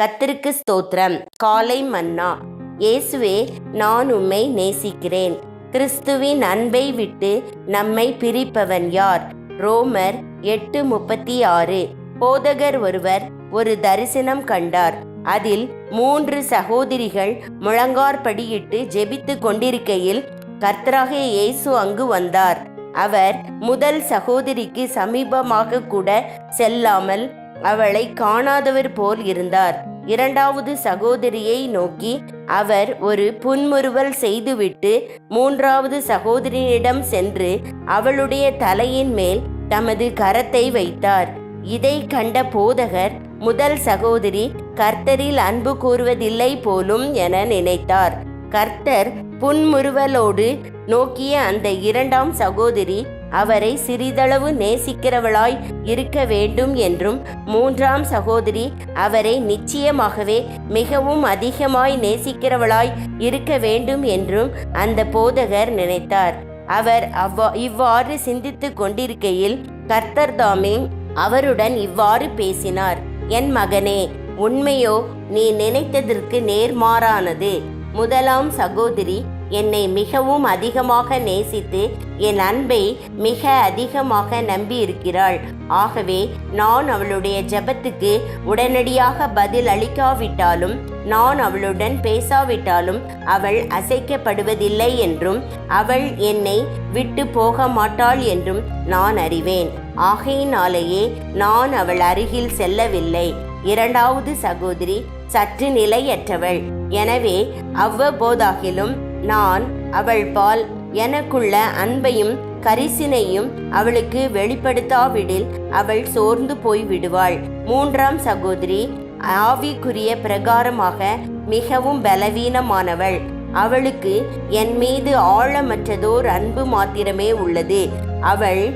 கத்திற்கு ஸ்தோத்திரம். காலை மன்னா. இயேசுவே நான் உம்மை நேசிக்கிறேன். கிறிஸ்துவின் அன்பை விட்டு நம்மை பிரிப்பவன் யார்? ரோமர் எட்டு முப்பத்தி ஆறு போதகர் ஒருவர் ஒரு தரிசனம் கண்டார். அதில் மூன்று சகோதரிகள் முழங்கார்படியிட்டு ஜெபித்து கொண்டிருக்கையில் கர்த்தராகிய இயேசு அங்கு வந்தார். அவர் முதல் சகோதரிக்கு சமீபமாக கூட செல்லாமல் அவளை காணாதவர் போல் இருந்தார். இரண்டாவது சகோதரியை நோக்கி அவர் ஒரு புன்முறுவல் செய்துவிட்டு மூன்றாவது சகோதரியிடம் சென்று அவளுடைய தலையின் மேல் தமது கரத்தை வைத்தார். இதை கண்ட போதகர் முதல் சகோதரி கர்த்தரில் அன்பு கூறுவதில்லை போலும் என நினைத்தார். கர்த்தர் புன்முறுவலோடு நோக்கிய அந்த இரண்டாம் சகோதரி அவரை சிறிதளவு நேசிக்கிறவளாய் இருக்க வேண்டும் என்றும் மூன்றாம் சகோதரி அவரை நிச்சயமாகவே மிகவும் அதிகமாய் நேசிக்கிறவளாய் இருக்க வேண்டும் என்றும் அந்த போதகர் நினைத்தார். அவர் அவ்வா இவ்வாறு சிந்தித்து கொண்டிருக்கையில் கர்த்தர் தாமிங் அவருடன் இவ்வாறு பேசினார். என் மகனே உண்மையோ நீ நினைத்ததற்கு நேர்மாறானது. முதலாம் சகோதரி என்னை மிகவும் அதிகமாக நேசித்து என் அன்பை மிக அதிகமாக நம்பியிருக்கிறாள். ஆகவே நான் அவளுடைய ஜெபத்துக்கு உடனடியாக பதில் அளிக்காவிட்டாலும் நான் அவளுடன் பேசாவிட்டாலும் அவள் அசைக்கப்படுவதில்லை என்றும் அவள் என்னை விட்டு போக மாட்டாள் என்றும் நான் அறிவேன். ஆகையினாலேயே நான் அவள் அருகில் செல்லவில்லை. இரண்டாவது சகோதரி சற்று நிலையற்றவள். எனவே அவ்வப்போதாகிலும் நான் அவள் பால் எனக்குள்ள அன்பையும் கரிசினையும் அவளுக்கு வெளிப்படுத்தாவிடில் அவள் சோர்ந்து போய் விடுவாள் மூன்றாம் சகோதரி ஆவிக்குரிய பிரகாரமாக மிகவும் பலவீனமானவள். அவளுக்கு என் மீது ஆழமற்றதோர் அன்பு மாத்திரமே உள்ளது. அவள்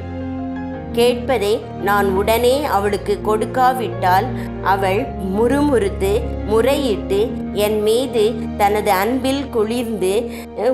கேட்பதை நான் உடனே அவளுக்கு கொடுக்காவிட்டால் அவள் முறுமுறுத்து முறையிட்டு என் மீது தனது அன்பில் குளிர்ந்து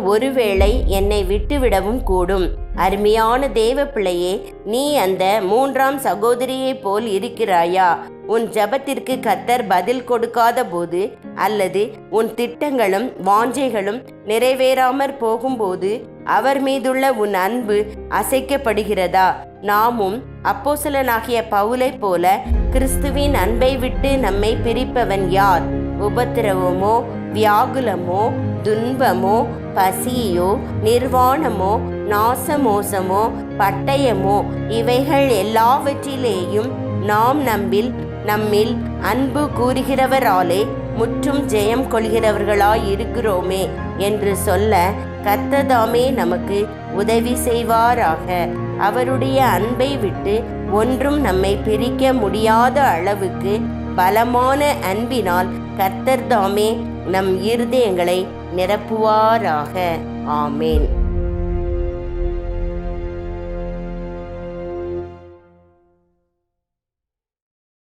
ஒருவேளை என்னை விட்டுவிடவும் கூடும். அருமையான தேவ பிள்ளையே நீ அந்த மூன்றாம் சகோதரியைப் போல் இருக்கிறாயா? உன் ஜபத்திற்கு கத்தர் பதில் கொடுக்காத போது அல்லது உன் திட்டங்களும் வாஞ்சைகளும் நிறைவேறாமற் போகும்போது அவர் மீதுள்ள உன் அன்பு அசைக்கப்படுகிறதா? நாமும் அப்போசலனாகிய பவுலைப் போல கிறிஸ்துவின் அன்பை விட்டு நம்மை பிரிப்பவன் யார்? உபத்திரவமோ வியாகுலமோ துன்பமோ பசியோ நிர்வாணமோ நாசமோசமோ பட்டயமோ இவைகள் எல்லாவற்றிலேயும் நாம் நம்பில் நம்மில் அன்பு கூறுகிறவராலே முற்றும் ஜெயம் கொள்கிறவர்களாய் இருக்கிறோமே என்று சொல்ல கத்ததாமே நமக்கு உதவி செய்வாராக. அவருடைய அன்பை விட்டு ஒன்றும் நம்மை பிரிக்க முடியாத அளவுக்கு பலமான அன்பினால் கத்தர்தாமே நம் இருதயங்களை நிரப்புவாராக. ஆமேன்.